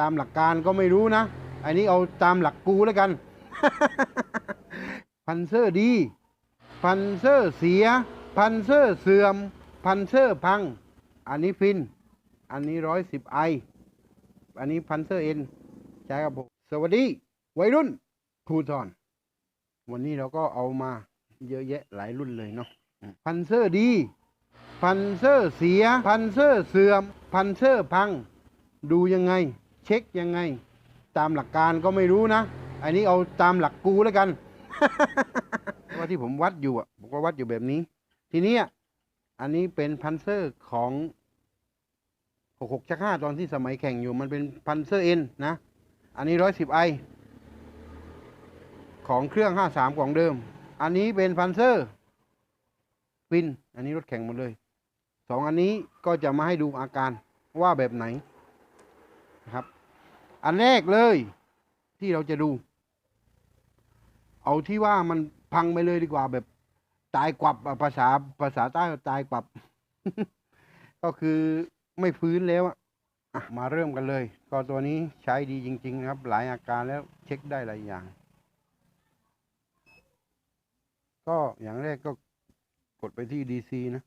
ตามหลักการก็ไม่รู้นะ อันนี้เอาตามหลักกูแล้วกัน พันเซอร์ดี พันเซอร์เสีย พันเซอร์เสื่อม พันเซอร์พัง อันนี้ฟิน อันนี้ร้อยสิบไอ อันนี้พันเซอร์เอ็นใช้กับผม สวัสดี วัยรุ่นครูทอน วันนี้เราก็เอามาเยอะแยะหลายรุ่นเลยเนาะ พันเซอร์ดี พันเซอร์เสีย พันเซอร์เสื่อม พันเซอร์พัง ดูยังไง เช็คยังไง ตามหลักการก็ไม่รู้นะ อันนี้เอาตามหลักกูแล้วกันว่าที่ผมวัดอยู่อะผมก็วัดอยู่แบบนี้ ทีเนี้ยอันนี้เป็นพันเซอร์ของหกหกชักห้าตอนที่สมัยแข่งอยู่มันเป็นพันเซอร์เอ็นนะ อันนี้ร้อยสิบไอของเครื่องห้าสามของเดิม อันนี้เป็นพันเซอร์ฟิน อันนี้รถแข่งหมดเลยสองอันนี้ก็จะมาให้ดูอาการว่าแบบไหนนะครับ อันแรกเลย ที่เราจะดู เอาที่ว่ามันพังไปเลยดีกว่าแบบ ตายกวับภาษาภาษาใต้ตายกวับ ก็คือไม่ฟื้นแล้วอะอะมาเริ่มกันเลย ก็ตัวนี้ใช้ดีจริง ๆ ครับ หลายอาการแล้วเช็คได้หลายอย่าง ก็อย่างแรกก็กดไปที่ DC นะ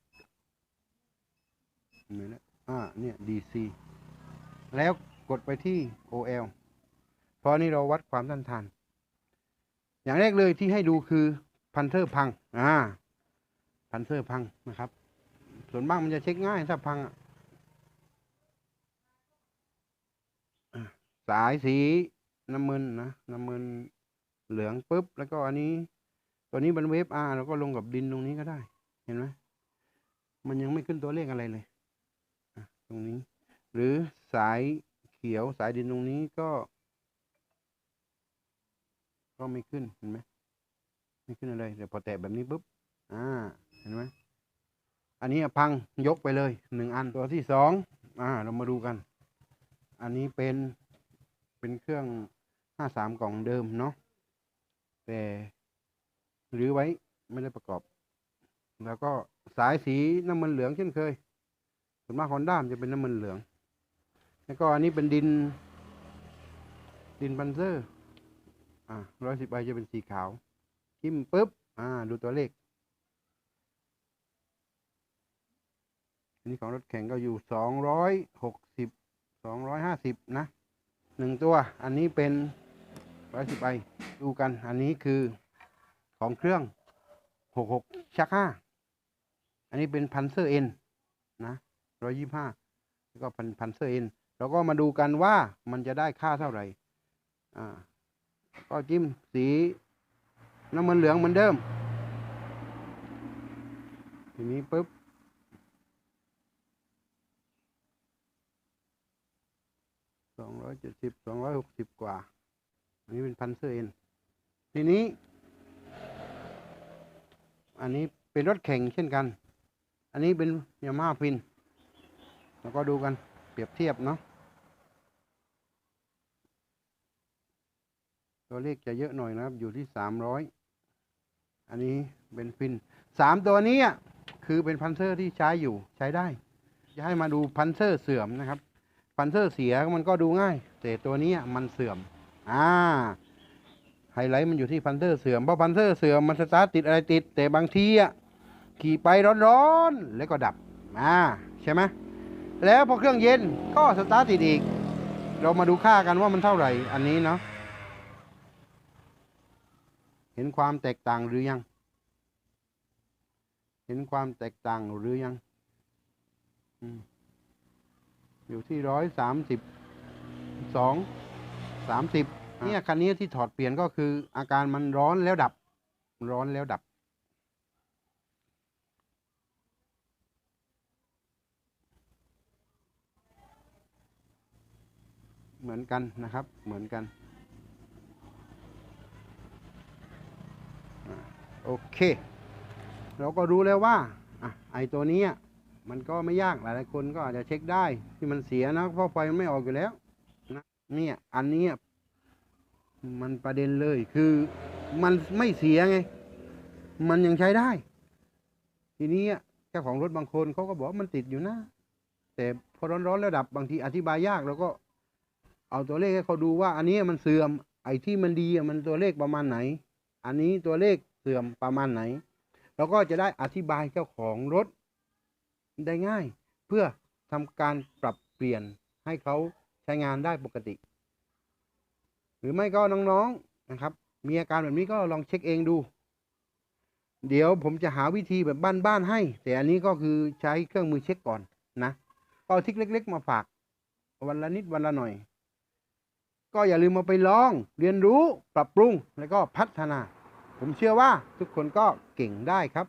นี่แหละอ่าเนี่ย DC แล้ว กดไปที่ OL เพราะนี่เราวัดความต้านทาน อย่างแรกเลยที่ให้ดูคือพันเทอร์พัง อ่า พันเทอร์พังนะครับ ส่วนมากมันจะเช็คง่ายถ้าพังสายสีน้ำเงินนะน้ำเงินเหลืองปุ๊บ แล้วก็อันนี้ตัวนี้เป็นเวฟอาร์เราก็ลงกับดินตรงนี้ก็ได้ เห็นไหมมันยังไม่ขึ้นตัวเลขอะไรเลยตรงนี้ หรือสาย ขียวสายดินตรงนี้ก็ ก็ไม่ขึ้นเห็นไหมไม่ขึ้นอะไรแต่พอแตะแบบนี้ปุ๊บอ่าเห็นไหมอันนี้พังยกไปเลยหนึ่งอันตัวที่สองอ่า เรามาดูกัน อันนี้เป็นเป็นเครื่องห้าสามกล่องเดิมเนาะแต่หรือไว้ไม่ได้ประกอบ แล้วก็สายสีน้ำมันเหลืองเช่นเคยส่วนมากคอนด้ามจะเป็นน้ำมันเหลือง แล้วก็อันนี้เป็นดิน ดินบันเซอร์ อ่าร้อยสิบใบจะเป็นสีขาวจิ้มปุ๊บ อ่า ดูตัวเลข อันนี้ของรถแข่งก็อยู่สองร้อยหกสิบสองร้อยห้าสิบนะหนึ่งตัว อันนี้เป็นร้อยสิบใบดูกัน อันนี้คือของเครื่องหกหกชักห้าอันนี้เป็นพันเซอร์เอ็นนะร้อยยี่ห้าแล้วก็พันพันเซอร์เอ็น เราก็มาดูกันว่ามันจะได้ค่าเท่าไหร่อ่าก็จิ้มสีน้ำมันเหลืองเหมือนเดิม ทีนี้ปุ๊บสองร้อยเจ็ดสิบสองร้อยหกสิบกว่า อันนี้เป็นพันเซอร์เอ็นทีนี้ อันนี้เป็นรถแข่งเช่นกัน อันนี้เป็นยามาฟิน แล้วก็ดูกันเปรียบเทียบเนาะ ตัวเลขจะเยอะหน่อยนะครับ อยู่ที่สามร้อยอันนี้เป็นฟินสามตัวนี้คือเป็นพันเซอร์ที่ใช้อยู่ใช้ได้ จะให้มาดูพันเซอร์เสื่อมนะครับ พันเซอร์เสียมันก็ดูง่าย แต่ตัวนี้มันเสื่อม อ่า ไฮไลท์มันอยู่ที่พันเซอร์เสื่อม เพราะพันเซอร์เสื่อมมันสตาร์ทติดอะไรติด แต่บางทีอะขี่ไปร้อนๆ แล้วก็ดับ อ่า ใช่ไหมแล้วพอเครื่องเย็นก็สตาร์ทติดอีก เรามาดูค่ากันว่ามันเท่าไหร่อันนี้เนาะ เห็นความแตกต่างหรือยัง เห็นความแตกต่างหรือยังอืมอยู่ที่ร้อยสามสิบสองสามสิบเนี่ยคันนี้ที่ถอดเปลี่ยนก็คือ อาการมันร้อนแล้วดับ ร้อนแล้วดับ เหมือนกันนะครับ เหมือนกัน โอเค เราก็รู้แล้วว่าอะไอตัวนี้มันก็ไม่ยากหลายๆคนก็อาจจะเช็คได้ที่มันเสียนะเพราะไฟมันไม่ออกอยู่แล้วนะเนี่ยอันนี้มันประเด็นเลยคือมันไม่เสียไง มันยังใช้ได้ ทีนี้อะเจ้าของรถบางคนเขาก็บอกว่ามันติดอยู่นะ แต่พอร้อนๆแล้วดับบางทีอธิบายยากเราก็ เอาตัวเลขให้เขาดูว่า อันนี้มันเสื่อมไอ้ที่มันดีมันตัวเลขประมาณไหน อันนี้ตัวเลข เสื่อมประมาณไหนแล้วก็จะได้อธิบายเจ้าของรถได้ง่าย เพื่อทำการปรับเปลี่ยนให้เขาใช้งานได้ปกติ หรือไม่ก็น้องๆนะครับ มีอาการแบบนี้ก็ลองเช็คเองดู เดี๋ยวผมจะหาวิธีแบบบ้านๆให้ แต่อันนี้ก็คือใช้เครื่องมือเช็คก่อนนะเอาทิกเล็ก ๆ มาฝากวันละนิดวันละหน่อย ก็อย่าลืมมาไปลองเรียนรู้ปรับปรุงแล้วก็พัฒนา ผมเชื่อว่าทุกคนก็เก่งได้ครับ